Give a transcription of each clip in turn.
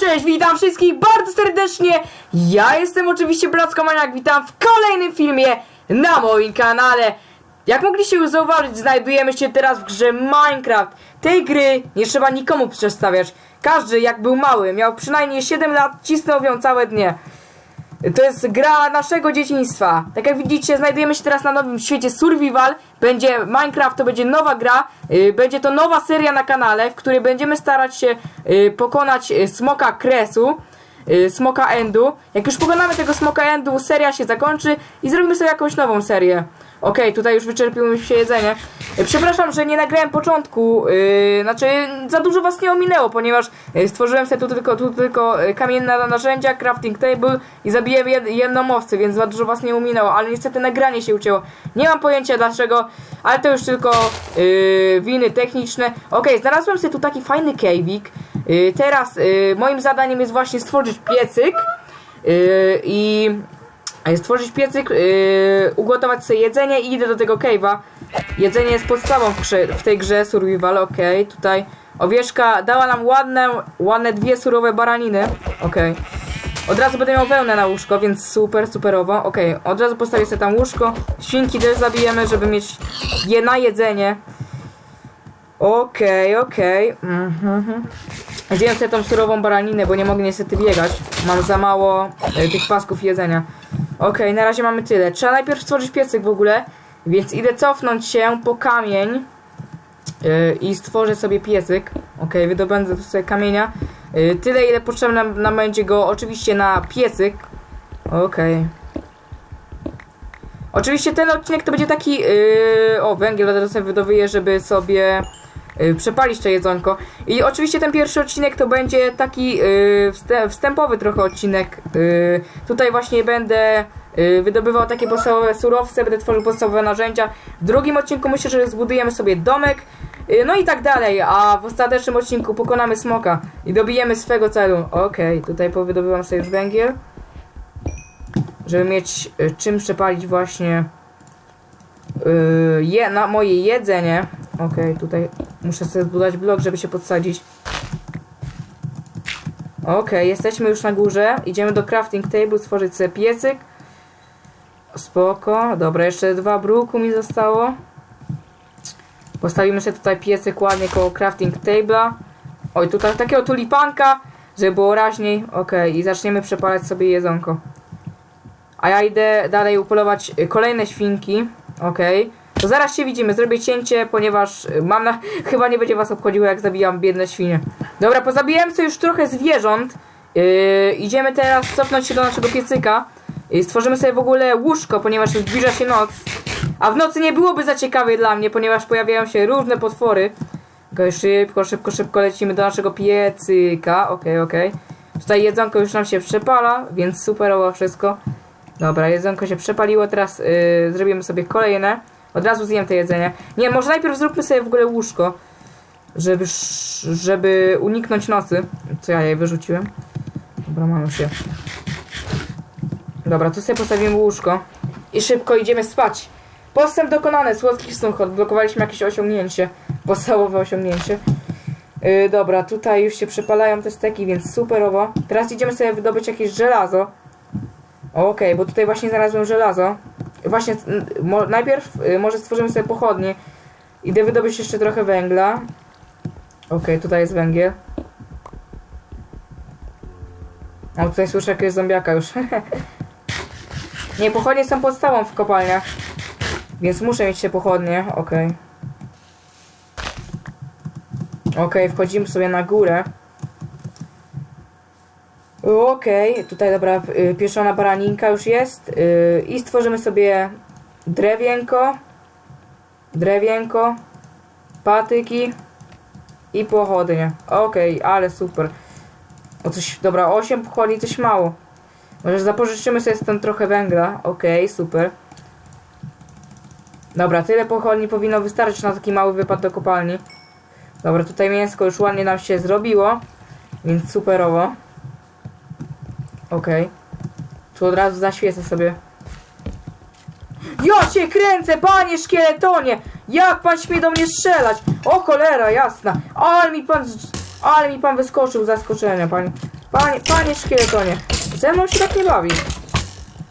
Cześć, witam wszystkich bardzo serdecznie. Ja jestem oczywiście Blackomaniak, witam w kolejnym filmie na moim kanale. Jak mogliście już zauważyć, znajdujemy się teraz w grze Minecraft. Tej gry nie trzeba nikomu przedstawiać. Każdy, jak był mały, miał przynajmniej 7 lat, cisnął ją całe dnie. To jest gra naszego dzieciństwa. Tak jak widzicie, znajdujemy się teraz na nowym świecie Survival. Będzie Minecraft, to będzie nowa gra. Yy, będzie to nowa seria na kanale, w której będziemy starać się yy, pokonać yy, smoka kresu. Smoka endu. Jak już pokonamy tego smoka endu, seria się zakończy i zrobimy sobie jakąś nową serię. Okej, tutaj już wyczerpiło mi się jedzenie. Przepraszam, że nie nagrałem początku. Yy, znaczy, za dużo was nie ominęło, ponieważ stworzyłem sobie tu tylko, tu tylko yy, kamienne narzędzia, crafting table i zabiłem jed, jedną owcę, więc za dużo was nie ominęło. Ale niestety nagranie się ucięło. Nie mam pojęcia dlaczego, ale to już tylko yy, winy techniczne. Okej, znalazłem sobie tu taki fajny cave'ik. Yy, teraz yy, moim zadaniem jest właśnie stworzyć piecyk. Yy, I e, stworzyć piecyk, yy, ugotować sobie jedzenie i idę do tego cave'a. Jedzenie jest podstawą w, w tej grze survival, okej, tutaj owieczka dała nam ładne, ładne dwie surowe baraniny, okej. Od razu będę miał wełnę na łóżko, więc super, superowo, okej, od razu postawię sobie tam łóżko, świnki też zabijemy, żeby mieć je na jedzenie. Okej, okej, mhm. Zjem sobie tą surową baraninę, bo nie mogę niestety biegać. Mam za mało e, tych pasków jedzenia. Okej, na razie mamy tyle. Trzeba najpierw stworzyć piecyk w ogóle, więc idę cofnąć się po kamień i stworzę sobie piecyk. Okej, wydobędę sobie kamienia. E, tyle, ile potrzebne nam, będzie go oczywiście na piecyk. Okej. Oczywiście ten odcinek to będzie taki... Yy, o, węgiel od razu sobie wydobyję, żeby sobie yy, przepalić to jedzonko. I oczywiście ten pierwszy odcinek to będzie taki yy, wstę- wstępowy trochę odcinek. Yy, tutaj właśnie będę wydobywał takie podstawowe surowce, będę tworzył podstawowe narzędzia. W drugim odcinku myślę, że zbudujemy sobie domek. Yy, no i tak dalej, a w ostatecznym odcinku pokonamy smoka i dobijemy swego celu. Okej, tutaj powydobywam sobie już węgiel żeby mieć y, czym przepalić właśnie y, je, na moje jedzenie. Okej, tutaj muszę sobie zbudować blok, żeby się podsadzić. Okej, jesteśmy już na górze. Idziemy do crafting table, stworzyć sobie piecyk. Spoko. Dobra, jeszcze dwa bruku mi zostało. Postawimy sobie tutaj piecyk ładnie koło crafting table'a. Oj, tutaj takiego tulipanka, żeby było raźniej. Okej, i zaczniemy przepalać sobie jedzonko. A ja idę dalej upolować y, kolejne świnki. Okej. To zaraz się widzimy. Zrobię cięcie, ponieważ y, mam na... Chyba nie będzie was obchodziło, jak zabijam biedne świnie. Dobra, pozabijałem sobie już trochę zwierząt. Yy, idziemy teraz cofnąć się do naszego piecyka. Stworzymy sobie w ogóle łóżko, ponieważ już zbliża się noc. A w nocy nie byłoby za ciekawie dla mnie, ponieważ pojawiają się różne potwory. Okej, szybko, szybko, szybko lecimy do naszego piecyka. Okej, okej. Tutaj jedzonko już nam się przepala, więc superowo wszystko. Dobra, jedzonko się przepaliło, teraz yy, zrobimy sobie kolejne. Od razu zjem to jedzenie. Nie, może najpierw zróbmy sobie w ogóle łóżko. Żeby, żeby uniknąć nocy. Co ja jej wyrzuciłem? Dobra, mam je. Dobra, tu sobie postawimy łóżko. I szybko idziemy spać. Postęp dokonany, słodki snów. Odblokowaliśmy jakieś osiągnięcie. Podstawowe osiągnięcie. Yy, dobra, tutaj już się przepalają te steki, więc superowo. Teraz idziemy sobie wydobyć jakieś żelazo. Okej, bo tutaj właśnie znalazłem żelazo. Właśnie, mo, najpierw y, może stworzymy sobie pochodnie. Idę wydobyć jeszcze trochę węgla. Okej, tutaj jest węgiel. A tutaj słyszę jakiegoś zombiaka już. Nie, pochodnie są podstawą w kopalniach. Więc muszę mieć się pochodnie, okej. Okej, wchodzimy sobie na górę. Okej, tutaj dobra, y, pieczona baraninka już jest. y, I stworzymy sobie drewienko, drewienko, patyki i pochodnie. Okej, ale super. O coś, dobra, 8 pochodni, coś mało. Może zapożyczymy sobie stąd trochę węgla. Okej, super. Dobra, tyle pochodni powinno wystarczyć na taki mały wypad do kopalni. Dobra, tutaj mięsko już ładnie nam się zrobiło. Więc superowo. Okej. Tu od razu zaświecę sobie. Ja cię kręcę, panie szkieletonie! Jak pan śmie do mnie strzelać? O cholera, jasna! Ale mi pan, ale mi pan wyskoczył z zaskoczenia, panie, Panie, panie szkieletonie, ze mną się tak nie bawi.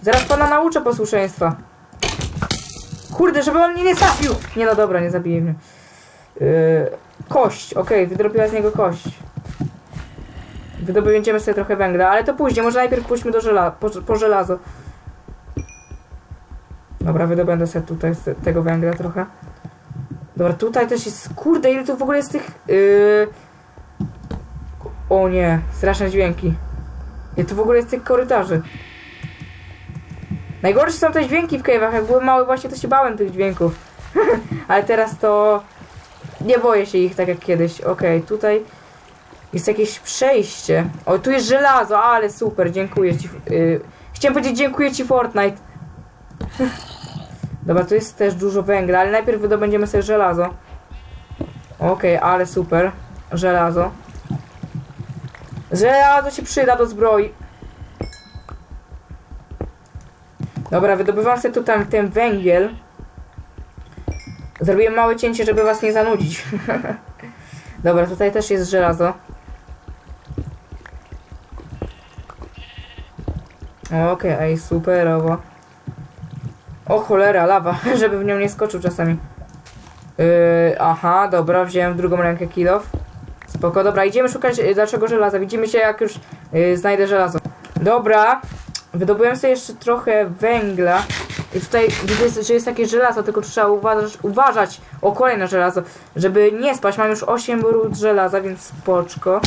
Zaraz pana nauczę posłuszeństwa. Kurde, żeby on mnie nie zabił! Nie no dobra, nie zabije mnie. Yy, kość, okej, wydrobiła z niego kość. Wydobędziemy sobie trochę węgla, ale to później, może najpierw pójdźmy do żela po, po żelazo. Dobra, wydobędę sobie tutaj z tego węgla trochę. Dobra, tutaj też jest, kurde, ile tu w ogóle jest tych... Yy... O nie, straszne dźwięki. Ile tu w ogóle jest tych korytarzy. Najgorsze są te dźwięki w cave'ach, jak byłem mały właśnie to się bałem tych dźwięków. Ale teraz to... Nie boję się ich tak jak kiedyś. Okej, tutaj jest jakieś przejście. O, tu jest żelazo, ale super, dziękuję ci. Yy, chciałem powiedzieć dziękuję ci Fortnite. Dobra, tu jest też dużo węgla, ale najpierw wydobędziemy sobie żelazo. Okej, ale super. Żelazo. Żelazo się przyda do zbroi. Dobra, wydobywam sobie tutaj ten węgiel. Zrobiłem małe cięcie, żeby was nie zanudzić. Dobra, tutaj też jest żelazo. Okej, ej, superowo. O cholera, lawa, żeby w nią nie skoczył czasami. Yy, aha, dobra, wziąłem w drugą rękę kilof. Spoko, dobra, idziemy szukać yy, dlaczego żelaza. Widzimy się jak już yy, znajdę żelazo. Dobra, wydobyłem sobie jeszcze trochę węgla. I tutaj widzę, że jest jakieś żelazo, tylko trzeba uważać, uważać o kolejne żelazo, żeby nie spać. Mam już 8 ród żelaza, więc spoczko.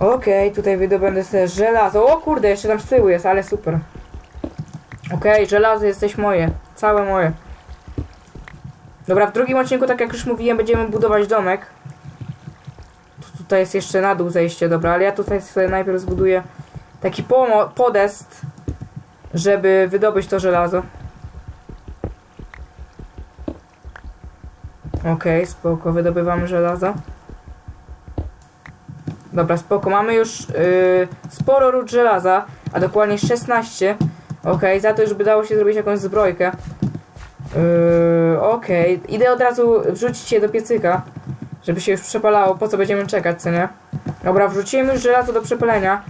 Okej, tutaj wydobędę sobie żelazo. O kurde, jeszcze tam z tyłu jest, ale super. Okej, żelazo jesteś moje. Całe moje. Dobra, w drugim odcinku, tak jak już mówiłem, będziemy budować domek. Tu- Tutaj jest jeszcze na dół zejście, dobra, ale ja tutaj sobie najpierw zbuduję taki podest, żeby wydobyć to żelazo. Okej, spoko, wydobywamy żelazo. Dobra, spoko, mamy już yy, sporo ród żelaza, a dokładnie 16. Okej, za to już by dało się zrobić jakąś zbrojkę. Yy, Okej, idę od razu wrzucić je do piecyka, żeby się już przepalało, po co będziemy czekać, co nie? Dobra, wrzuciłem już żelazo do przepalenia.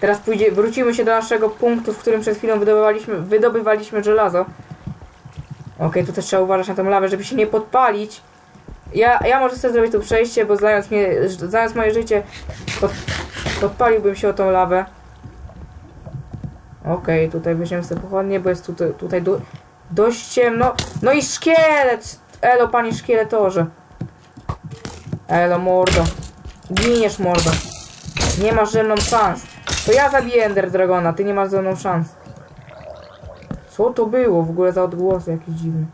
Teraz pójdzie, wrócimy się do naszego punktu, w którym przed chwilą wydobywaliśmy, wydobywaliśmy żelazo. Okej, tu też trzeba uważać na tą lawę, żeby się nie podpalić. Ja, ja może sobie zrobić tu przejście, bo znając mnie, znając moje życie, pod, podpaliłbym się o tą lawę. Okej, tutaj weźmiemy sobie pochodnie, bo jest tutaj, tutaj dość ciemno. No i szkielet! Elo, panie szkieletorze. Elo, mordo. Giniesz, mordo. Nie masz ze mną szans. To ja zabiję Ender Dragona, ty nie masz ze mną szans. Co to było w ogóle za odgłosy jakieś dziwne?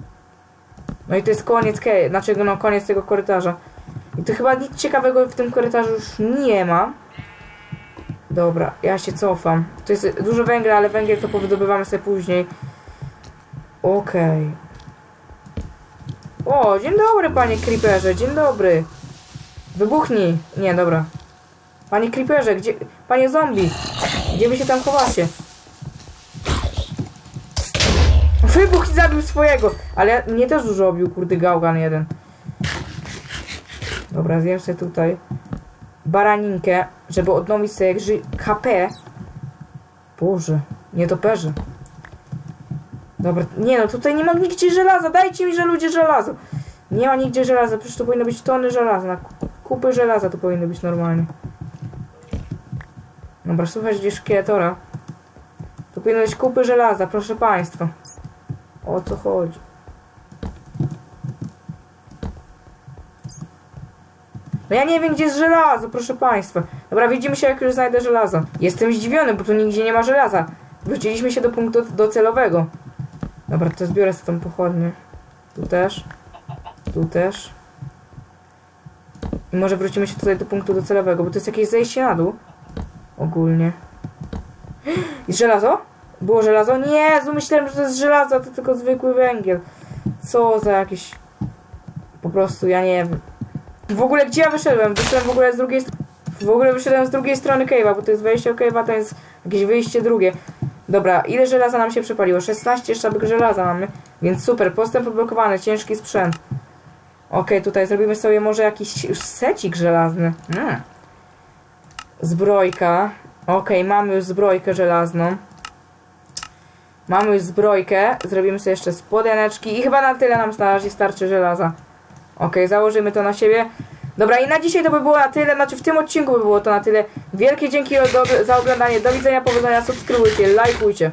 No i to jest koniec, ke- znaczy no koniec tego korytarza. I tu chyba nic ciekawego w tym korytarzu już nie ma. Dobra, ja się cofam. To jest dużo węgla, ale węgiel to powydobywamy sobie później. Okej. O, dzień dobry, panie Creeperze, dzień dobry. Wybuchnij. Nie, dobra. Panie Creeperze, gdzie... Panie zombie, gdzie wy się tam chowacie? Wybuch i zabił swojego! Ale mnie też dużo obił, kurde, gałgan jeden. Dobra, zjem sobie tutaj baraninkę, żeby odnowić sobie jak. HP. Boże, nietoperze. Dobra, nie no, tutaj nie ma nigdzie żelaza, dajcie mi, że ludzie żelazo. Nie ma nigdzie żelaza, przecież to powinno być tony żelaza, kupy żelaza to powinno być normalnie. Dobra, słuchaj, gdzie szkieletora. To powinno być kupy żelaza, proszę państwa. O co chodzi? No ja nie wiem, gdzie jest żelazo, proszę państwa. Dobra, widzimy się, jak już znajdę żelazo. Jestem zdziwiony, bo tu nigdzie nie ma żelaza. Wróciliśmy się do punktu docelowego. Dobra, to zbiorę sobie tą pochodnię. Tu też. Tu też. I może wrócimy się tutaj do punktu docelowego, bo to jest jakieś zejście na dół. Ogólnie. I żelazo? Było żelazo? Nie, myślałem, że to jest żelazo, to tylko zwykły węgiel. Co za jakieś... Po prostu, ja nie wiem. W ogóle gdzie ja wyszedłem? Wyszedłem w ogóle z drugiej. W ogóle wyszedłem z drugiej strony cave'a, bo to jest wejście do cave'a, to jest jakieś wyjście drugie. Dobra, ile żelaza nam się przepaliło? 16 sztabek żelaza mamy, więc super, postęp odblokowany, ciężki sprzęt. Okej, tutaj zrobimy sobie może jakiś już secik żelazny. Mm. Zbrojka. Okej, mamy już zbrojkę żelazną. Mamy już zbrojkę. Zrobimy sobie jeszcze spodeneczki. I chyba na tyle nam na razie starczy żelaza. Okej, założymy to na siebie. Dobra, i na dzisiaj to by było na tyle. Znaczy w tym odcinku by było to na tyle. Wielkie dzięki za oglądanie. Do widzenia, powodzenia. Subskrybujcie, lajkujcie.